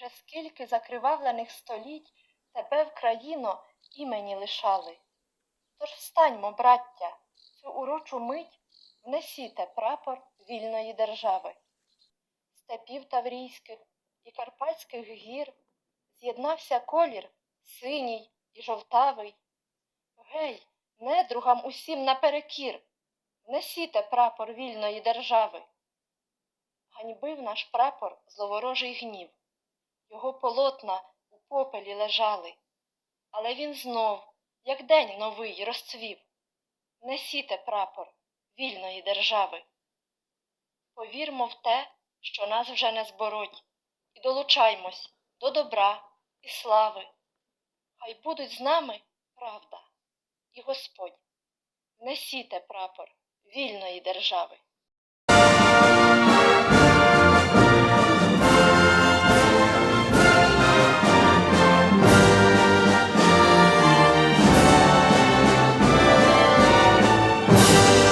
Вже скільки закривавлених століть тебе в країно імені лишали. Тож встаньмо, браття, цю урочу мить внесіте прапор вільної держави. Степів Таврійських і Карпатських гір з'єднався колір синій і жовтавий. Гей, недругам усім наперекір, внесіте прапор вільної держави. Ганьбив наш прапор зловорожий гнів, його полотна у попелі лежали, але він знов, як день новий, розцвів. Несіте прапор вільної держави. Повірмо в те, що нас вже не збороть, і долучаймось до добра і слави. Хай будуть з нами правда і Господь. Несіте прапор вільної держави.